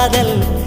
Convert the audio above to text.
காதல்